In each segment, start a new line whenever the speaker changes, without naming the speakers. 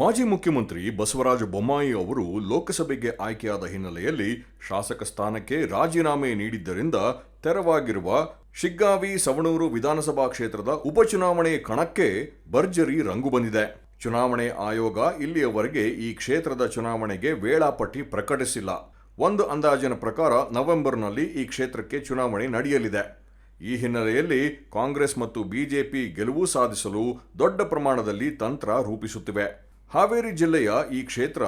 ಮಾಜಿ ಮುಖ್ಯಮಂತ್ರಿ ಬಸವರಾಜ ಬೊಮ್ಮಾಯಿ ಅವರು ಲೋಕಸಭೆಗೆ ಆಯ್ಕೆಯಾದ ಹಿನ್ನೆಲೆಯಲ್ಲಿ ಶಾಸಕ ಸ್ಥಾನಕ್ಕೆ ರಾಜೀನಾಮೆ ನೀಡಿದ್ದರಿಂದ ತೆರವಾಗಿರುವ ಶಿಗ್ಗಾವಿ ಸವಣೂರು ವಿಧಾನಸಭಾ ಕ್ಷೇತ್ರದ ಉಪಚುನಾವಣೆ ಕಣಕ್ಕೆ ಭರ್ಜರಿ ರಂಗು ಬಂದಿದೆ. ಚುನಾವಣೆ ಆಯೋಗ ಇಲ್ಲಿಯವರೆಗೆ ಈ ಕ್ಷೇತ್ರದ ಚುನಾವಣೆಗೆ ವೇಳಾಪಟ್ಟಿ ಪ್ರಕಟಿಸಿಲ್ಲ. ಒಂದು ಅಂದಾಜಿನ ಪ್ರಕಾರ ನವೆಂಬರ್ನಲ್ಲಿ ಈ ಕ್ಷೇತ್ರಕ್ಕೆ ಚುನಾವಣೆ ನಡೆಯಲಿದೆ. ಈ ಹಿನ್ನೆಲೆಯಲ್ಲಿ ಕಾಂಗ್ರೆಸ್ ಮತ್ತು ಬಿಜೆಪಿ ಗೆಲುವು ಸಾಧಿಸಲು ದೊಡ್ಡ ಪ್ರಮಾಣದಲ್ಲಿ ತಂತ್ರ ರೂಪಿಸುತ್ತಿವೆ. ಹಾವೇರಿ ಜಿಲ್ಲೆಯ ಈ ಕ್ಷೇತ್ರ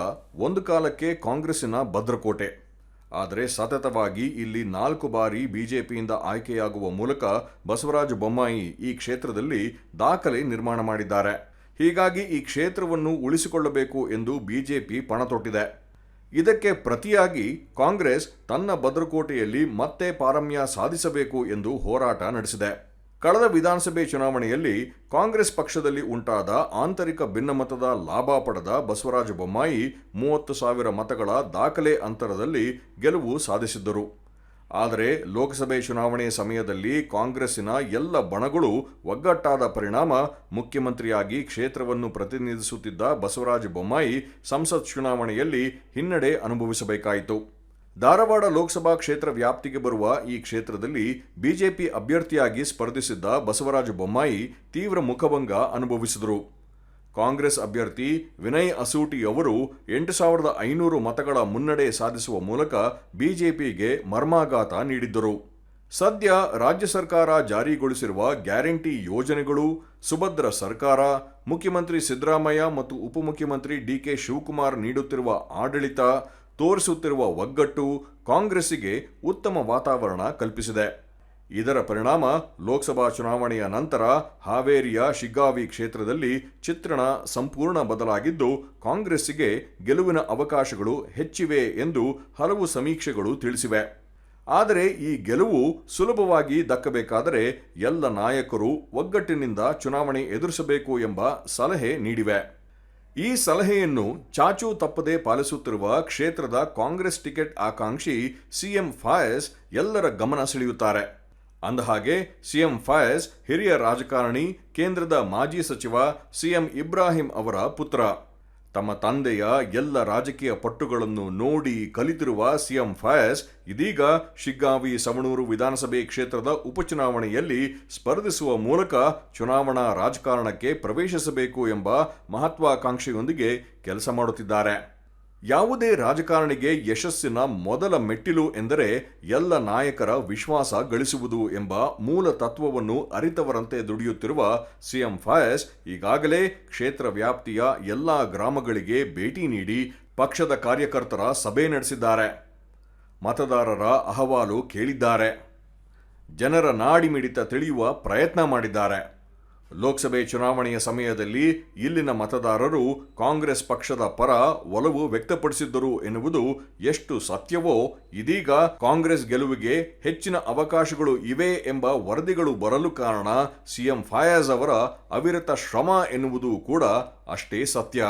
ಒಂದು ಕಾಲಕ್ಕೆ ಕಾಂಗ್ರೆಸ್ಸಿನ ಭದ್ರಕೋಟೆ. ಆದರೆ ಸತತವಾಗಿ ಇಲ್ಲಿ ನಾಲ್ಕು ಬಾರಿ ಬಿಜೆಪಿಯಿಂದ ಆಯ್ಕೆಯಾಗುವ ಮೂಲಕ ಬಸವರಾಜ ಬೊಮ್ಮಾಯಿ ಈ ಕ್ಷೇತ್ರದಲ್ಲಿ ದಾಖಲೆ ನಿರ್ಮಾಣ ಮಾಡಿದ್ದಾರೆ. ಹೀಗಾಗಿ ಈ ಕ್ಷೇತ್ರವನ್ನು ಉಳಿಸಿಕೊಳ್ಳಬೇಕು ಎಂದು ಬಿಜೆಪಿ ಪಣ ತೊಟ್ಟಿದೆ ಇದಕ್ಕೆ ಪ್ರತಿಯಾಗಿ ಕಾಂಗ್ರೆಸ್ ತನ್ನ ಭದ್ರಕೋಟೆಯಲ್ಲಿ ಮತ್ತೆ ಪಾರಮ್ಯ ಸಾಧಿಸಬೇಕು ಎಂದು ಹೋರಾಟ ನಡೆಸಿದೆ. ಕಳೆದ ವಿಧಾನಸಭೆ ಚುನಾವಣೆಯಲ್ಲಿ ಕಾಂಗ್ರೆಸ್ ಪಕ್ಷದಲ್ಲಿ ಉಂಟಾದ ಆಂತರಿಕ ಭಿನ್ನಮತದ ಲಾಭ ಪಡೆದ ಬಸವರಾಜ ಬೊಮ್ಮಾಯಿ ಮೂವತ್ತು ಸಾವಿರ ಮತಗಳ ದಾಖಲೆ ಅಂತರದಲ್ಲಿ ಗೆಲುವು ಸಾಧಿಸಿದ್ದರು. ಆದರೆ ಲೋಕಸಭೆ ಚುನಾವಣೆ ಸಮಯದಲ್ಲಿ ಕಾಂಗ್ರೆಸ್ಸಿನ ಎಲ್ಲ ಬಣಗಳು ಒಗ್ಗಟ್ಟಾದ ಪರಿಣಾಮ ಮುಖ್ಯಮಂತ್ರಿಯಾಗಿ ಕ್ಷೇತ್ರವನ್ನು ಪ್ರತಿನಿಧಿಸುತ್ತಿದ್ದ ಬಸವರಾಜ ಬೊಮ್ಮಾಯಿ ಸಂಸತ್ ಚುನಾವಣೆಯಲ್ಲಿ ಹಿನ್ನಡೆ ಅನುಭವಿಸಬೇಕಾಯಿತು. ಧಾರವಾಡ ಲೋಕಸಭಾ ಕ್ಷೇತ್ರ ವ್ಯಾಪ್ತಿಗೆ ಬರುವ ಈ ಕ್ಷೇತ್ರದಲ್ಲಿ ಬಿಜೆಪಿ ಅಭ್ಯರ್ಥಿಯಾಗಿ ಸ್ಪರ್ಧಿಸಿದ್ದ ಬಸವರಾಜ ಬೊಮ್ಮಾಯಿ ತೀವ್ರ ಮುಖಭಂಗ ಅನುಭವಿಸಿದರು. ಕಾಂಗ್ರೆಸ್ ಅಭ್ಯರ್ಥಿ ವಿನಯ್ ಅಸೂಟಿ ಅವರು ಎಂಟು ಸಾವಿರದ ಐನೂರು ಮತಗಳ ಮುನ್ನಡೆ ಸಾಧಿಸುವ ಮೂಲಕ ಬಿಜೆಪಿಗೆ ಮರ್ಮಾಘಾತ ನೀಡಿದ್ದರು. ಸದ್ಯ ರಾಜ್ಯ ಸರ್ಕಾರ ಜಾರಿಗೊಳಿಸಿರುವ ಗ್ಯಾರಂಟಿ ಯೋಜನೆಗಳು, ಸುಭದ್ರ ಸರ್ಕಾರ, ಮುಖ್ಯಮಂತ್ರಿ ಸಿದ್ದರಾಮಯ್ಯ ಮತ್ತು ಉಪಮುಖ್ಯಮಂತ್ರಿ ಡಿಕೆ ಶಿವಕುಮಾರ್ ನೀಡುತ್ತಿರುವ ಆಡಳಿತ ತೋರಿಸುತ್ತಿರುವ ಒಗ್ಗಟ್ಟು ಕಾಂಗ್ರೆಸ್ಸಿಗೆ ಉತ್ತಮ ವಾತಾವರಣ ಕಲ್ಪಿಸಿದೆ. ಇದರ ಪರಿಣಾಮ ಲೋಕಸಭಾ ಚುನಾವಣೆಯ ನಂತರ ಹಾವೇರಿಯ ಶಿಗ್ಗಾವಿ ಕ್ಷೇತ್ರದಲ್ಲಿ ಚಿತ್ರಣ ಸಂಪೂರ್ಣ ಬದಲಾಗಿದ್ದು, ಕಾಂಗ್ರೆಸ್ಸಿಗೆ ಗೆಲುವಿನ ಅವಕಾಶಗಳು ಹೆಚ್ಚಿವೆ ಎಂದು ಹಲವು ಸಮೀಕ್ಷೆಗಳು ತಿಳಿಸಿವೆ. ಆದರೆ ಈ ಗೆಲುವು ಸುಲಭವಾಗಿ ದಕ್ಕಬೇಕಾದರೆ ಎಲ್ಲ ನಾಯಕರು ಒಗ್ಗಟ್ಟಿನಿಂದ ಚುನಾವಣೆ ಎದುರಿಸಬೇಕು ಎಂಬ ಸಲಹೆ ನೀಡಿವೆ. ಈ ಸಲಹೆಯನ್ನು ಚಾಚೂ ತಪ್ಪದೆ ಪಾಲಿಸುತ್ತಿರುವ ಕ್ಷೇತ್ರದ ಕಾಂಗ್ರೆಸ್ ಟಿಕೆಟ್ ಆಕಾಂಕ್ಷಿ ಸಿಎಂ ಫಾಯಸ್ ಎಲ್ಲರ ಗಮನ ಸೆಳೆಯುತ್ತಾರೆ. ಅಂದಹಾಗೆ, ಸಿಎಂ ಫಾಯಸ್ ಹಿರಿಯ ರಾಜಕಾರಣಿ, ಕೇಂದ್ರದ ಮಾಜಿ ಸಚಿವ ಸಿಎಂ ಇಬ್ರಾಹಿಂ ಅವರ ಪುತ್ರ. ತಮ್ಮ ತಂದೆಯ ಎಲ್ಲ ರಾಜಕೀಯ ಪಟ್ಟುಗಳನ್ನು ನೋಡಿ ಕಲಿತಿರುವ ಸಿಎಂ ಫಯಾಜ್ ಇದೀಗ ಶಿಗ್ಗಾವಿ ಸವಣೂರು ವಿಧಾನಸಭೆ ಕ್ಷೇತ್ರದ ಉಪಚುನಾವಣೆಯಲ್ಲಿ ಸ್ಪರ್ಧಿಸುವ ಮೂಲಕ ಚುನಾವಣಾ ರಾಜಕಾರಣಕ್ಕೆ ಪ್ರವೇಶಿಸಬೇಕು ಎಂಬ ಮಹತ್ವಾಕಾಂಕ್ಷೆಯೊಂದಿಗೆ ಕೆಲಸ ಮಾಡುತ್ತಿದ್ದಾರೆ. ಯಾವುದೇ ರಾಜಕಾರಣಿಗೆ ಯಶಸ್ಸಿನ ಮೊದಲ ಮೆಟ್ಟಿಲು ಎಂದರೆ ಎಲ್ಲ ನಾಯಕರ ವಿಶ್ವಾಸ ಗಳಿಸುವುದು ಎಂಬ ಮೂಲ ತತ್ವವನ್ನು ಅರಿತವರಂತೆ ದುಡಿಯುತ್ತಿರುವ ಸಿಎಂ ಫಾಯಸ್ ಈಗಾಗಲೇ ಕ್ಷೇತ್ರ ವ್ಯಾಪ್ತಿಯ ಎಲ್ಲ ಗ್ರಾಮಗಳಿಗೆ ಭೇಟಿ ನೀಡಿ ಪಕ್ಷದ ಕಾರ್ಯಕರ್ತರ ಸಭೆ ನಡೆಸಿದ್ದಾರೆ. ಮತದಾರರ ಅಹವಾಲು ಕೇಳಿದ್ದಾರೆ. ಜನರ ನಾಡಿ ಮಿಡಿತ ತಿಳಿಯುವ ಪ್ರಯತ್ನ ಮಾಡಿದ್ದಾರೆ. ಲೋಕಸಭೆ ಚುನಾವಣೆಯ ಸಮಯದಲ್ಲಿ ಇಲ್ಲಿನ ಮತದಾರರು ಕಾಂಗ್ರೆಸ್ ಪಕ್ಷದ ಪರ ಒಲವು ವ್ಯಕ್ತಪಡಿಸಿದ್ದರು ಎನ್ನುವುದು ಎಷ್ಟು ಸತ್ಯವೋ, ಇದೀಗ ಕಾಂಗ್ರೆಸ್ ಗೆಲುವಿಗೆ ಹೆಚ್ಚಿನ ಅವಕಾಶಗಳು ಇವೆ ಎಂಬ ವರದಿಗಳು ಬರಲು ಕಾರಣ ಸಿಎಂ ಫಯಾಜ್ ಅವರ ಅವಿರತ ಶ್ರಮ ಎನ್ನುವುದು ಕೂಡ ಅಷ್ಟೇ ಸತ್ಯ.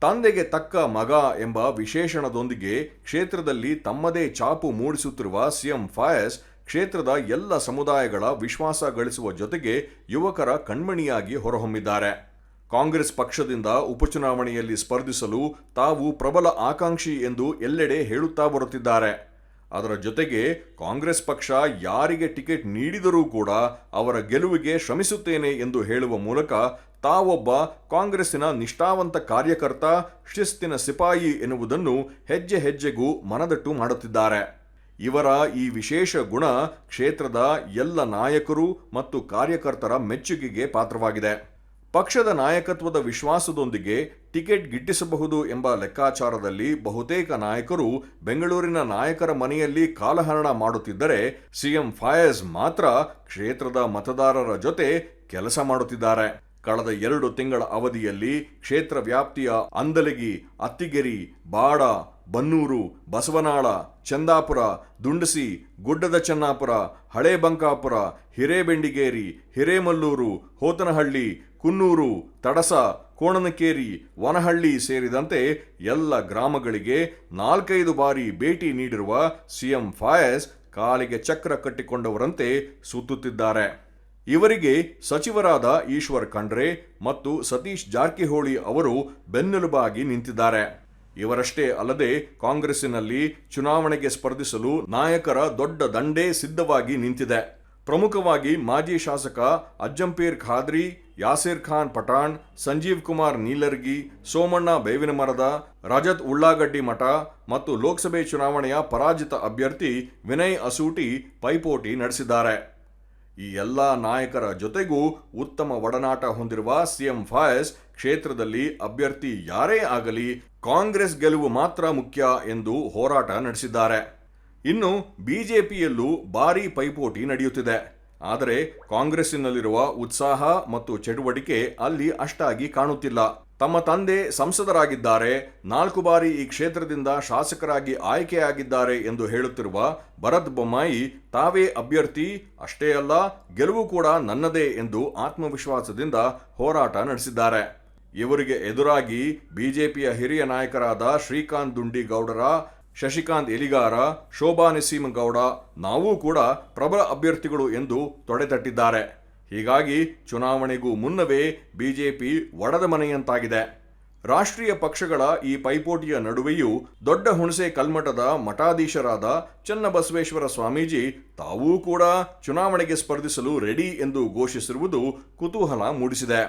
ತಂದೆಗೆ ತಕ್ಕ ಮಗ ಎಂಬ ವಿಶೇಷಣದೊಂದಿಗೆ ಕ್ಷೇತ್ರದಲ್ಲಿ ತಮ್ಮದೇ ಚಾಪು ಮೂಡಿಸುತ್ತಿರುವ ಸಿಎಂ ಫಯಾಜ್ ಕ್ಷೇತ್ರದ ಎಲ್ಲ ಸಮುದಾಯಗಳ ವಿಶ್ವಾಸ ಗಳಿಸುವ ಜೊತೆಗೆ ಯುವಕರ ಕಣ್ಮಣಿಯಾಗಿ ಹೊರಹೊಮ್ಮಿದ್ದಾರೆ. ಕಾಂಗ್ರೆಸ್ ಪಕ್ಷದಿಂದ ಉಪಚುನಾವಣೆಯಲ್ಲಿ ಸ್ಪರ್ಧಿಸಲು ತಾವು ಪ್ರಬಲ ಆಕಾಂಕ್ಷಿ ಎಂದು ಎಲ್ಲೆಡೆ ಹೇಳುತ್ತಾ ಬರುತ್ತಿದ್ದಾರೆ. ಅದರ ಜೊತೆಗೆ ಕಾಂಗ್ರೆಸ್ ಪಕ್ಷ ಯಾರಿಗೆ ಟಿಕೆಟ್ ನೀಡಿದರೂ ಕೂಡ ಅವರ ಗೆಲುವಿಗೆ ಶ್ರಮಿಸುತ್ತೇನೆ ಎಂದು ಹೇಳುವ ಮೂಲಕ ತಾವೊಬ್ಬ ಕಾಂಗ್ರೆಸ್ಸಿನ ನಿಷ್ಠಾವಂತ ಕಾರ್ಯಕರ್ತ, ಶಿಸ್ತಿನ ಸಿಪಾಯಿ ಎನ್ನುವುದನ್ನು ಹೆಜ್ಜೆ ಹೆಜ್ಜೆಗೂ ಮನದಟ್ಟು ಮಾಡುತ್ತಿದ್ದಾರೆ. ಇವರ ಈ ವಿಶೇಷ ಗುಣ ಕ್ಷೇತ್ರದ ಎಲ್ಲ ನಾಯಕರು ಮತ್ತು ಕಾರ್ಯಕರ್ತರ ಮೆಚ್ಚುಗೆಗೆ ಪಾತ್ರವಾಗಿದೆ. ಪಕ್ಷದ ನಾಯಕತ್ವದ ವಿಶ್ವಾಸದೊಂದಿಗೆ ಟಿಕೆಟ್ ಗಿಟ್ಟಿಸಬಹುದು ಎಂಬ ಲೆಕ್ಕಾಚಾರದಲ್ಲಿ ಬಹುತೇಕ ನಾಯಕರು ಬೆಂಗಳೂರಿನ ನಾಯಕರ ಮನೆಯಲ್ಲಿ ಕಾಲಹರಣ ಮಾಡುತ್ತಿದ್ದರೆ ಸಿಎಂ ಫಾಯಸ್ ಮಾತ್ರ ಕ್ಷೇತ್ರದ ಮತದಾರರ ಜೊತೆ ಕೆಲಸ ಮಾಡುತ್ತಿದ್ದಾರೆ. ಕಳೆದ ಎರಡು ತಿಂಗಳ ಅವಧಿಯಲ್ಲಿ ಕ್ಷೇತ್ರ ವ್ಯಾಪ್ತಿಯ ಅಂದಲಗಿ, ಅತ್ತಿಗೆರಿ, ಬಾಡ ಬನ್ನೂರು, ಬಸವನಾಳ, ಚಂದಾಪುರ, ದುಂಡಸಿ, ಗುಡ್ಡದ ಚನ್ನಾಪುರ ಹಳೆ ಬಂಕಾಪುರ ಹಿರೇಬೆಂಡಿಗೇರಿ, ಹಿರೇಮಲ್ಲೂರು, ಹೋತನಹಳ್ಳಿ, ಕುನ್ನೂರು, ತಡಸ, ಕೋಣನಕೇರಿ, ವನಹಳ್ಳಿ ಸೇರಿದಂತೆ ಎಲ್ಲ ಗ್ರಾಮಗಳಿಗೆ ನಾಲ್ಕೈದು ಬಾರಿ ಭೇಟಿ ನೀಡಿರುವ ಸಿಎಂ ಫಾಯಸ್ ಕಾಲಿಗೆ ಚಕ್ರ ಕಟ್ಟಿಕೊಂಡವರಂತೆ ಸುತ್ತುತ್ತಿದ್ದಾರೆ. ಇವರಿಗೆ ಸಚಿವರಾದ ಈಶ್ವರ್ ಖಂಡ್ರೆ ಮತ್ತು ಸತೀಶ್ ಜಾರಕಿಹೊಳಿ ಅವರು ಬೆನ್ನೆಲುಬಾಗಿ ನಿಂತಿದ್ದಾರೆ. ಇವರಷ್ಟೇ ಅಲ್ಲದೆ ಕಾಂಗ್ರೆಸ್ಸಿನಲ್ಲಿ ಚುನಾವಣೆಗೆ ಸ್ಪರ್ಧಿಸಲು ನಾಯಕರ ದೊಡ್ಡ ದಂಡೇ ಸಿದ್ಧವಾಗಿ ನಿಂತಿದೆ. ಪ್ರಮುಖವಾಗಿ ಮಾಜಿ ಶಾಸಕ ಅಜ್ಜಂಪೀರ್ ಖಾದ್ರಿ, ಯಾಸಿರ್ ಖಾನ್ ಪಠಾಣ್, ಸಂಜೀವ್ ಕುಮಾರ್ ನೀಲರ್ಗಿ, ಸೋಮಣ್ಣ ಬೇವಿನ ಮರದ ರಜತ್ ಉಳ್ಳಾಗಡ್ಡಿ ಮಠ ಮತ್ತು ಲೋಕಸಭೆ ಚುನಾವಣೆಯ ಪರಾಜಿತ ಅಭ್ಯರ್ಥಿ ವಿನಯ್ ಅಸೂಟಿ ಪೈಪೋಟಿ ನಡೆಸಿದ್ದಾರೆ. ಈ ಎಲ್ಲ ನಾಯಕರ ಜೊತೆಗೂ ಉತ್ತಮ ಒಡನಾಟ ಹೊಂದಿರುವ ಸಿಎಂ ಫಾಯಸ್ ಕ್ಷೇತ್ರದಲ್ಲಿ ಅಭ್ಯರ್ಥಿ ಯಾರೇ ಆಗಲಿ ಕಾಂಗ್ರೆಸ್ ಗೆಲುವು ಮಾತ್ರ ಮುಖ್ಯ ಎಂದು ಹೋರಾಟ ನಡೆಸಿದ್ದಾರೆ. ಇನ್ನು ಬಿಜೆಪಿಯಲ್ಲೂ ಭಾರೀ ಪೈಪೋಟಿ ನಡೆಯುತ್ತಿದೆ. ಆದರೆ ಕಾಂಗ್ರೆಸ್ಸಿನಲ್ಲಿರುವ ಉತ್ಸಾಹ ಮತ್ತು ಚಟುವಟಿಕೆ ಅಲ್ಲಿ ಅಷ್ಟಾಗಿ ಕಾಣುತ್ತಿಲ್ಲ. ತಮ್ಮ ತಂದೆ ಸಂಸದರಾಗಿದ್ದಾರೆ. ನಾಲ್ಕು ಬಾರಿ ಈ ಕ್ಷೇತ್ರದಿಂದ ಶಾಸಕರಾಗಿ ಆಯ್ಕೆಯಾಗಿದ್ದಾರೆ ಎಂದು ಹೇಳುತ್ತಿರುವ ಭರತ್ ಬೊಮ್ಮಾಯಿ ತಾವೇ ಅಭ್ಯರ್ಥಿ, ಅಷ್ಟೇ ಅಲ್ಲ, ಗೆಲುವು ಕೂಡ ನನ್ನದೇ ಎಂದು ಆತ್ಮವಿಶ್ವಾಸದಿಂದ ಹೋರಾಟ ನಡೆಸಿದ್ದಾರೆ. ಇವರಿಗೆ ಎದುರಾಗಿ ಬಿಜೆಪಿಯ ಹಿರಿಯ ನಾಯಕರಾದ ಶ್ರೀಕಾಂತ್ ದುಂಡಿಗೌಡರ ಶಶಿಕಾಂತ್ ಎಲಿಗಾರ ಶೋಭಾ ನರಸಿಂಹಗೌಡ ನಾವೂ ಕೂಡ ಪ್ರಬಲ ಅಭ್ಯರ್ಥಿಗಳು ಎಂದು ತೊಡೆತಟ್ಟಿದ್ದಾರೆ. ಹೀಗಾಗಿ ಚುನಾವಣೆಗೂ ಮುನ್ನವೇ ಬಿಜೆಪಿ ಒಡೆದ ಮನೆಯಂತಾಗಿದೆ. ರಾಷ್ಟ್ರೀಯ ಪಕ್ಷಗಳ ಈ ಪೈಪೋಟಿಯ ನಡುವೆಯೂ ದೊಡ್ಡ ಹುಣಸೆ ಕಲ್ಮಠದ ಮಠಾಧೀಶರಾದ ಚನ್ನಬಸವೇಶ್ವರ ಸ್ವಾಮೀಜಿ ತಾವೂ ಕೂಡ ಚುನಾವಣೆಗೆ ಸ್ಪರ್ಧಿಸಲು ರೆಡಿ ಎಂದು ಘೋಷಿಸಿರುವುದು ಕುತೂಹಲ ಮೂಡಿಸಿದೆ.